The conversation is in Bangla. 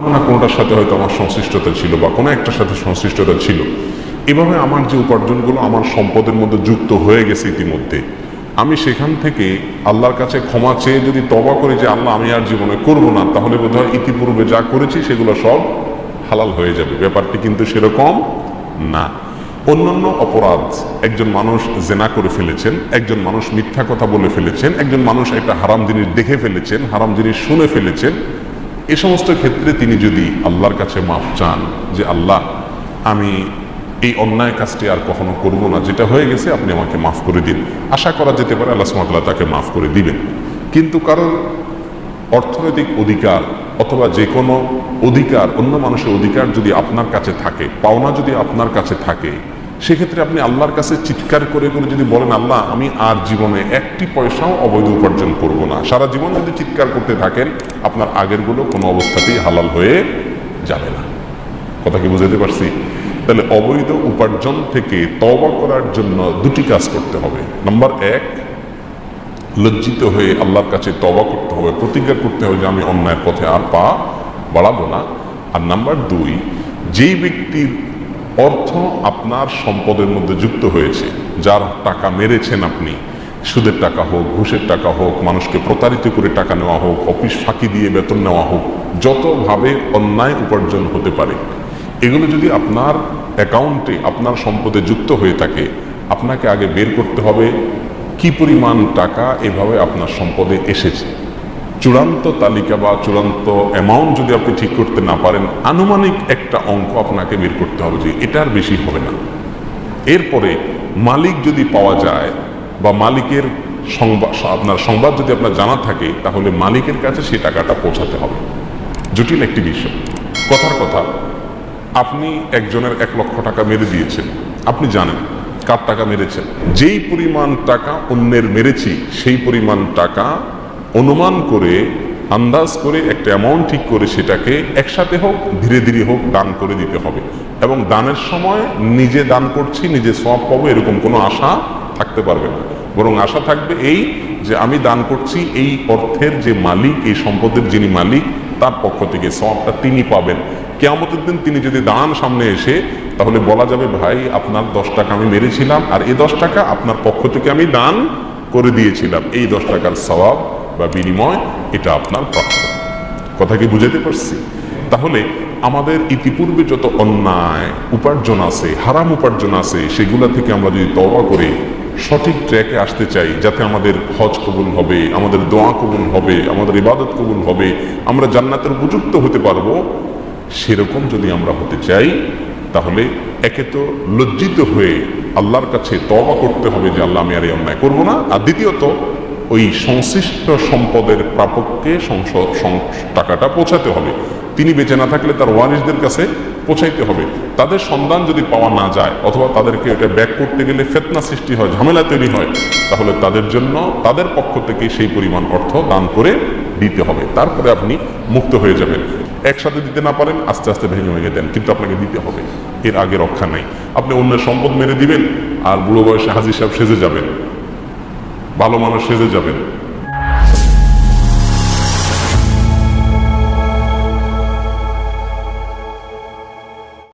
কোনোটার সাথে হয়তো আমার সংশ্লিষ্টতা ছিল বা কোনো একটার সাথে সংশ্লিষ্টতা ছিল। এভাবে আমার যে উপার্জনগুলো আমার সম্পদের মধ্যে যুক্ত হয়ে গেছে ইতিমধ্যে, আমি সেখান থেকে আল্লাহর কাছে ক্ষমা চেয়ে যদি তবা করি যে আল্লাহ, আমি আর জীবনে করব না, তাহলে বোধহয় ইতিপূর্বে যা করেছি সেগুলো সব হালাল হয়ে যাবে। ব্যাপারটি কিন্তু সেরকম না। অন্যান্য অপরাধ, একজন মানুষ জেনা করে ফেলেছেন, একজন মানুষ মিথ্যা কথা বলে ফেলেছেন, একজন মানুষ একটা হারাম জিনিস দেখে ফেলেছেন, হারাম জিনিস শুনে ফেলেছেন এ সমস্ত ক্ষেত্রে তিনি যদি আল্লাহর কাছে মাফ চান যে, আল্লাহ, আমি এই অন্যায় কাজটি আর কখনো করব না। যেটা হয়ে গেছে, আপনি আমাকে মাফ করে দিন। আশা করা যেতে পারে আল্লাহ সুমাতাল্লাহ তাকে মাফ করে দিবেন। কিন্তু কারণ অর্থনৈতিক অধিকার অথবা যে কোনো অধিকার, অন্য মানুষের অধিকার যদি আপনার কাছে থাকে, পাওনা যদি আপনার কাছে থাকে সেক্ষেত্রে আপনি আল্লাহর কাছে চিৎকার করে করে যদি বলেন, আল্লাহ, আমি আর জীবনে একটি পয়সাও অবৈধ উপার্জন করব না। সারা জীবন যদি চিৎকার করতে থাকেন, আপনার আগেরগুলো কোনো অবস্থাতেই হালাল হয়ে যাবে না। কথা কি বুঝাতে পারছি? তাহলে অবৈধ উপার্জন থেকে তবা করার জন্য দুটি কাজ করতে হবে। নাম্বার এক, লজ্জিত হয়ে আল্লাহর কাছে তবা করতে হবে, প্রতিজ্ঞা করতে হবে যে আমি অন্যায়ের পথে আর পা বাড়াবো না। আর নাম্বার দুই, যেই ব্যক্তির অর্থ আপনার সম্পদের মধ্যে যুক্ত হয়েছে, যার টাকা মেরেছেন আপনি। সুদের টাকা হোক, ঘুষের টাকা হোক, মানুষকে প্রতারিত করে টাকা নেওয়া হোক, অফিস ফাঁকি দিয়ে বেতন নেওয়া হোক, যতভাবে অন্যায় উপার্জন হতে পারে। এগুলো যদি আপনার অ্যাকাউন্টে আপনার সম্পদে যুক্ত হয়ে থাকে, আপনাকে আগে বের করতে হবে, কি পরিমাণ টাকা এভাবে আপনার সম্পদে এসেছে। চূড়ান্ত তালিকা বা চূড়ান্ত অ্যামাউন্ট যদি আপনি ঠিক করতে না পারেন, আনুমানিক একটা অঙ্ক আপনাকে বের করতে হবে যে এটার বেশি হবে না। এরপরে মালিক যদি পাওয়া যায় বা মালিকের সংবাদ আপনার সংবাদ যদি আপনার জানা থাকে, তাহলে মালিকের কাছে সেই টাকাটা পৌঁছাতে হবে। জটিল একটি বিষয়। কথার কথা, আপনি একজনের এক লক্ষ টাকা মেরে দিয়েছেন, আপনি জানেন কার টাকা মেরেছেন। যেই পরিমাণ টাকা অন্যের মেরেছি, সেই পরিমাণ টাকা অনুমান করে, আন্দাজ করে, একটা অ্যামাউন্ট ঠিক করে সেটাকে একসাথে হোক, ধীরে ধীরে হোক, দান করে দিতে হবে। এবং দানের সময় নিজে দান করছি, নিজে সব পাবো, এরকম কোনো আশা থাকতে পারবে না। বরং আশা থাকবে এই যে আমি দান করছি, এই অর্থের যে মালিক, এই সম্পদের যিনি মালিক, তার পক্ষ থেকে সবটা তিনি পাবেন। কেয়ামতের দিন তিনি যদি দান সামনে এসে, তাহলে বলা যাবে, ভাই, আপনার দশ টাকা আমি মেরেছিলাম, আর এই দশ টাকা আপনার পক্ষ থেকে আমি দান করে দিয়েছিলাম। এই দশ টাকার সবাব বা বিনিময়, এটা আপনার প্রাপ্য কথা কি বুঝাতে পারছি? তাহলে আমাদের ইতিপূর্বে যত অন্যায়, উপার্জন আছে, হারাম উপার্জন আছে, সেগুলা থেকে আমরা যদি তওবা করে সঠিক ট্র্যাকে আসতে চাই, যাতে আমাদের হজ কবুল হবে, আমাদের দোয়া কবুল হবে, আমাদের ইবাদত কবুল হবে, আমরা জান্নাতের উপযুক্ত হতে পারব, সেরকম যদি আমরা হতে চাই, তাহলে একে তো লজ্জিত হয়ে আল্লাহর কাছে তবা করতে হবে যে আল্লাহ আমি আর এই অন্যায় করব না। আর দ্বিতীয়ত ওই সংশ্লিষ্ট সম্পদের প্রাপককে টাকাটা পৌঁছাতে হবে। তিনি বেঁচে না থাকলে তার ওয়ারিসদের কাছে পৌঁছাইতে হবে। তাদের সন্ধান যদি পাওয়া না যায়, অথবা তাদেরকে এটা ব্যাক করতে গেলে ফেতনা সৃষ্টি হয়, ঝামেলা তৈরি হয়, তাহলে তাদের জন্য তাদের পক্ষ থেকে সেই পরিমাণ অর্থ দান করে দিতে হবে। তারপরে আপনি মুক্ত হয়ে যাবেন। একসাথে দিতে না পারেন, আস্তে আস্তে ভেঙে ভেঙে দেন, কিন্তু আপনাকে দিতে হবে। এর আগে রক্ষা নাই। আপনি অন্যের সম্পদ মেরে দিবেন, আর বুড়ো বয়সে হাজির সাহেব সেজে যাবেন। ভালো মানুষ সেজে যাবেন।